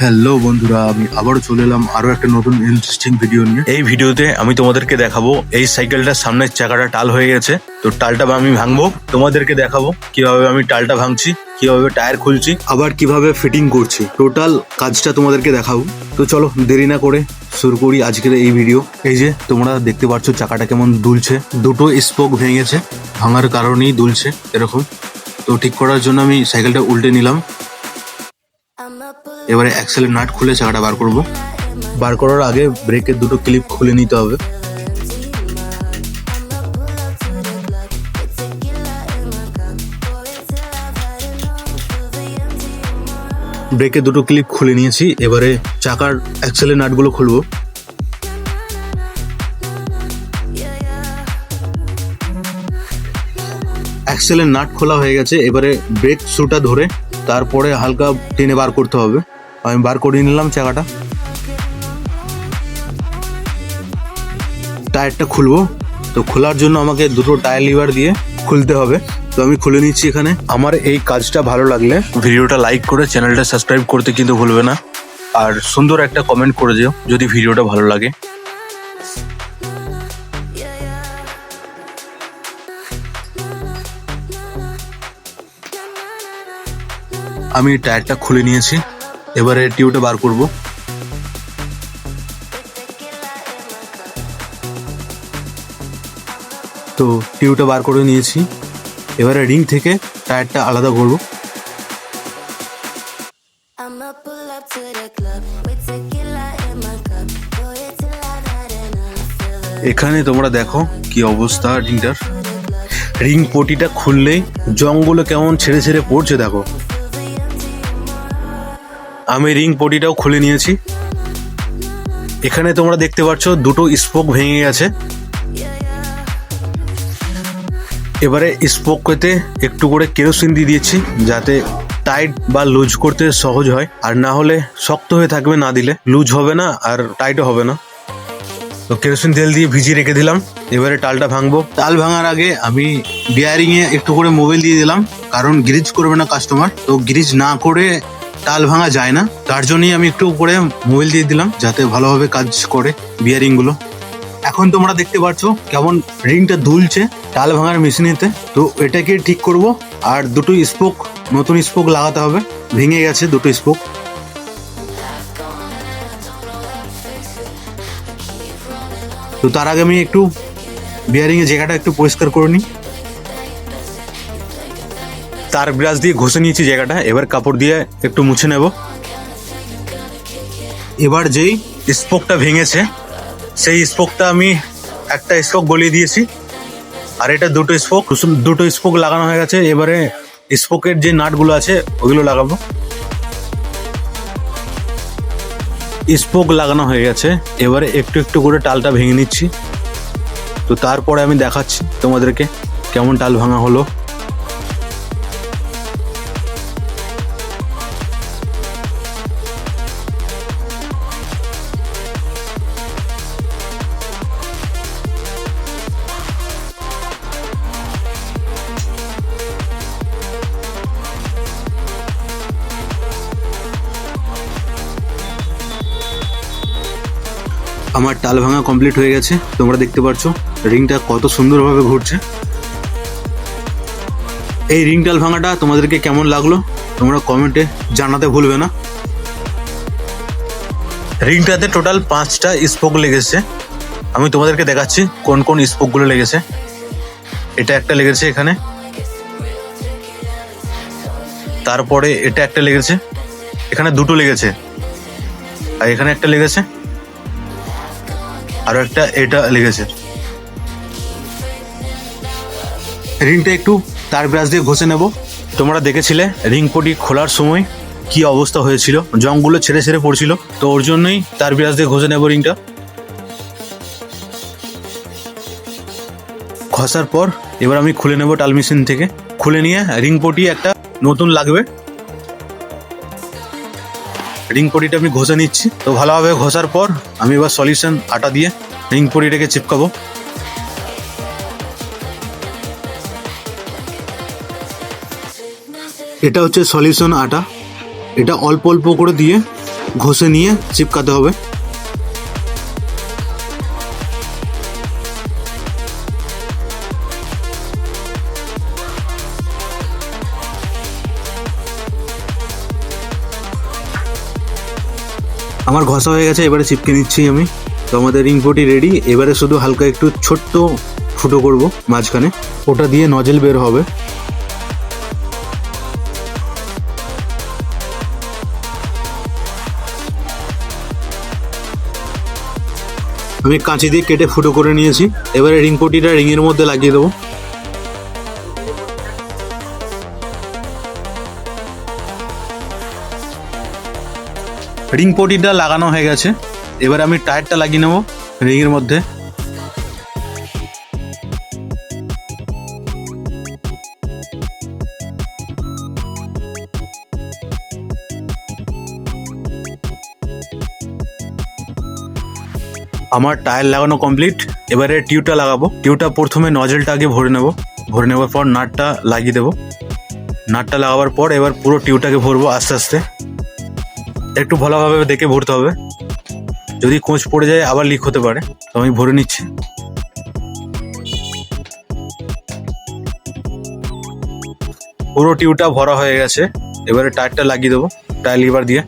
Hello বন্ধুরা আমি আবারও চলে এলাম আরও একটা নতুন ইন্টারেস্টিং ভিডিও নিয়ে। এই ভিডিওতে আমি তোমাদেরকে দেখাবো এই সাইকেলটার সামনের চাকাটা টাল হয়ে গেছে। তো টালটা আমি ভাঙবো তোমাদেরকে দেখাবো কীভাবে আমি টালটা ভাঙছি কীভাবে টায়ার খুলছি। আবার কীভাবে ফিটিং করছি টোটাল কাজটা তোমাদেরকে দেখাবো। তো চলো দেরি না করে শুরু করি আজকের এই ভিডিও এই যে তোমরা দেখতে পাচ্ছ চাকাটা কেমন দুলছে। দুটো স্পোক ভেঙেছে ভাঙার কারণেই দুলছে এরকম। তো ঠিক করার জন্য আমি সাইকেলটা উল্টে নিলাম। এবারে অ্যাক্সেলের নাট খুলে চাকাটা বার করব। বার করার আগে ব্রেকের দুটো ক্লিপ খুলে নিতে হবে। ব্রেকের দুটো ক্লিপ খুলে নিয়েছি, এবারে চাকার অ্যাক্সেলের নাটগুলো খুলবো। অ্যাক্সেলের নাট খোলা হয়ে গেছে, এবারে ব্রেক শুটা ধরে, তারপরে হালকা টেনে বার করতে হবে। আমি বার করে নিলাম চাকাটা। টায়ারটা খুলবো। তো খোলার জন্য আমাকে দুটো টায়ার লিভার দিয়ে খুলতে হবে। তো আমি খুলে নিচ্ছি এখানে। আমার এই কাজটা ভালো লাগলে ভিডিওটা লাইক করে চ্যানেলটা সাবস্ক্রাইব করতে কিন্তু ভুলবে না। আর সুন্দর একটা কমেন্ট করে দিও, যদি ভিডিওটা ভালো লাগে। আমি টায়ারটা খুলে নিয়েছি। এবারে টিউটা বার করব। তো টিউটা বার করে নিয়েছি। এবারে রিং থেকে টায়ারটা আলাদা করব। এখানে তোমরা দেখো কি অবস্থা রিংটার। রিং পটিটা খুললেই জঙ্গলে কেমন ছেড়ে ছেড়ে পড়ছে দেখো। আমি রিং পটিটাও খুলে নিয়েছি। এখানে তোমরা দেখতে পাচ্ছ দুটো স্পোক ভেঙে গেছে। এবারে স্পোকেতে একটু করে কেরোসিন দিয়ে দিয়েছি যাতে টাইট বা লুজ করতে সহজ হয়। আর না হলে শক্ত হয়ে থাকবে না দিলে। লুজ হবে না আর টাইটও হবে না। তো কেরোসিন তেল দিয়ে ভিজিয়ে রেখে দিলাম। এবারে টালটা ভাঙবো। টাল ভাঙার আগে আমি বিয়ারিং এ একটু করে মোবাইল দিয়ে দিলাম। কারণ গ্রিজ করবে না কাস্টমার তো গ্রিজ না করে টাল ভাঙা যায় না। তার জন্যই আমি একটু উপরে মোবাইল দিয়ে দিলাম, যাতে ভালোভাবে কাজ করে বিয়ারিংগুলো। এখন তোমরা দেখতে পাচ্ছ কেমন রিংটা দুলছে টাল ভাঙার মেশিনেতে। তো এটাকে ঠিক করব, আর দুটো স্পোক নতুন স্পোক লাগাতে হবে। ভেঙে গেছে দুটো স্পোক তো তার আগে আমি একটু বিয়ারিং এর জায়গাটা একটু পরিষ্কার করে নিই। তার ব্রাশ দিয়ে ঘষে নিয়েছি জায়গাটা। এবার কাপড় দিয়ে একটু মুছে নেব। এবার যেই স্পোকটা ভেঙেছে, সেই স্পোকটা আমি একটা স্পোক গলিয়ে দিয়েছি। আর এটা দুটো স্পোক দুটো স্পোক লাগানো হয়ে গেছে। এবারে স্পোকের যে নাটগুলো আছে, ওগুলো লাগাবো। স্পোক লাগানো হয়ে গেছে। এবারে একটু একটু করে টালটা ভেঙে নিচ্ছি। তো তারপরে আমি দেখাচ্ছি তোমাদেরকে কেমন টাল ভাঙা হলো। আমার টাল ভাঙা কমপ্লিট হয়ে গেছে। তোমরা দেখতে পাচ্ছ রিংটা কত সুন্দরভাবে ঘুরছে। এই রিং টাল ভাঙাটা তোমাদেরকে কেমন লাগল, তোমরা কমেন্টে জানাতে ভুলবে না। রিংটাতে টোটাল পাঁচটা স্পোক লেগেছে। আমি তোমাদেরকে দেখাচ্ছি কোন কোন স্পোকগুলো লেগেছে। এটা একটা লেগেছে এখানে। তারপরে এটা একটা লেগেছে। এখানে দুটো লেগেছে। আর এখানে একটা লেগেছে। আরও একটা এটা লেগেছে। রিংটা একটু তার ব্রাশ দিয়ে ঘষে নেব। তোমরা দেখেছিলে, রিং পটি খোলার সময় কি অবস্থা হয়েছিল? জংগুলো ছেড়ে ছেড়ে পড়ছিল, তো ওর জন্যই তার ব্রাশ দিয়ে ঘষে নেব রিংটা। ঘষার পর এবার আমি খুলে নেব টাল মেশিন থেকে। খুলে নিয়ে রিং পটি একটা নতুন লাগবে। রিং পটিটা আমি ঘষে নিচ্ছি। তো ভালোভাবে ঘষার পর আমি এবার সলিউশন আটা দিয়ে রিং পটিটাকে চিপকাবো। এটা হচ্ছে সলিউশন আটা। এটা অল্প অল্প করে দিয়ে ঘষে নিয়ে চিপকাতে হবে। আমার ঘষা হয়ে গেছে, এবারে চিপকে নিচ্ছি আমি। তো আমাদের রিং পটি রেডি এবারে শুধু হালকা একটু ছোট্ট ফুটো করব মাঝখানে। ওটা দিয়ে নজেল বের হবে। আমি কাঁচি দিয়ে কেটে ফুটো করে নিয়েছি। এবারে রিং পটিটা রিংয়ের মধ্যে লাগিয়ে দেবো। রিং পটিটা লাগানো হয়ে গেছে। এবার আমি টায়ারটা লাগিয়ে নেব রিংয়ের মধ্যে। আমার টায়ার লাগানো কমপ্লিট। এবারে টিউটা লাগাবো। টিউটা প্রথমে নজেলটা আগে ভরে নেব। ভরে নেওয়ার পর নাটটা লাগিয়ে দেবো। নাটটা লাগাবার পর এবার পুরো টিউটাকে ভরবো আস্তে আস্তে। একটু ভালোভাবে দেখে ভরতে হবে। যদি কোঁচ পড়ে যায়, আবার লিক হতে পারে। তো আমি ভরে নিচ্ছি। পুরো টিউটা ভরা হয়ে গেছে। এবারে টায়ারটা লাগিয়ে দেবো টায়ার লিভার দিয়ে।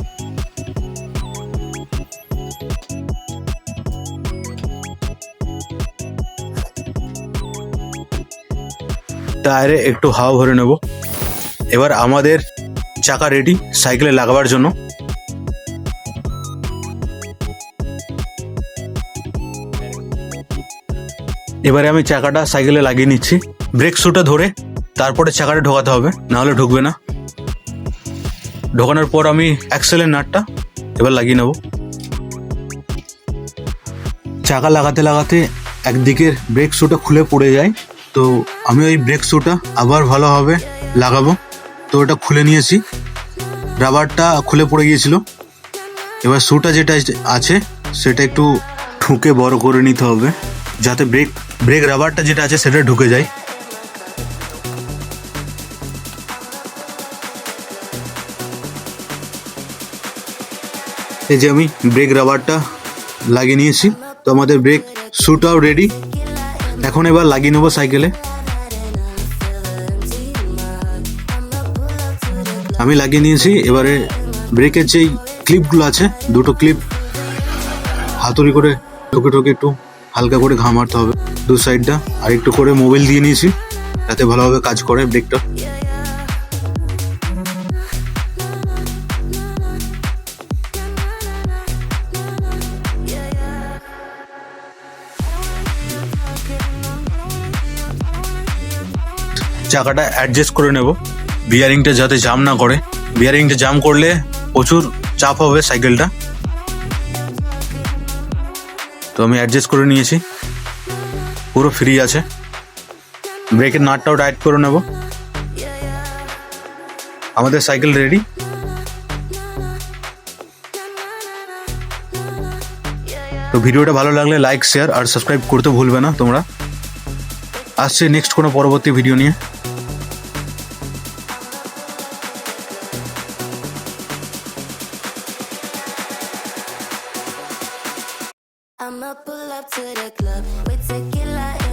টায়ারে একটু হাওয়া ভরে নেব। এবার আমাদের চাকা রেডি সাইকেলে লাগাবার জন্য। এবারে আমি চাকাটা সাইকেলে লাগিয়ে নিচ্ছি। ব্রেক শুটা ধরে তারপরে চাকাটা ঢোকাতে হবে, নাহলে ঢুকবে না। ঢোকানোর পর আমি অ্যাক্সেলের নাটটা এবার লাগিয়ে নেব। চাকা লাগাতে লাগাতে একদিকের ব্রেক শুটা খুলে পড়ে যায়। তো আমি ওই ব্রেক শুটা আবার ভালোভাবে লাগাবো। তো ওটা খুলে নিয়েছি। রাবারটা খুলে পড়ে গিয়েছিল। এবার শুটা যেটা আছে, সেটা একটু ঠুকে বড় করে নিতে হবে। যাতে ব্রেক ব্রেক রাবারটা যেটা আছে সেটা ঢুকে যায়। এই যে আমি ব্রেক রাবারটা লাগিয়ে নিয়েছি। তো আমাদের ব্রেক শুটাও রেডি এখন এবার লাগিয়ে নেব সাইকেলে আমি লাগিয়ে নিয়েছি, এবারে ব্রেকের যেই ক্লিপগুলো আছে, দুটো ক্লিপ হাতুড়ি করে ঠোকে ঠোকে একটু হালকা করে ঘা মারতে হবে দু সাইডটা আর একটু করে মোবাইল দিয়ে নিয়েছি, যাতে ভালোভাবে কাজ করে ব্রেকটা চাকাটা অ্যাডজাস্ট করে নেব। বিয়ারিংটা যাতে জাম না করে। বিয়ারিংটা জাম করলে প্রচুর চাপ হবে সাইকেলটা তো আমি অ্যাডজাস্ট করে নিয়েছি। পুরো ফ্রি আছে। ব্রেকের নাটটাও টাইট করে নেব। আমাদের সাইকেল রেডি তো ভিডিওটা ভালো লাগলে লাইক শেয়ার আর সাবস্ক্রাইব করতে ভুলবে না তোমরা। আসছে নেক্সট কোনো পরবর্তী ভিডিও নিয়ে। Up to the club. With tequila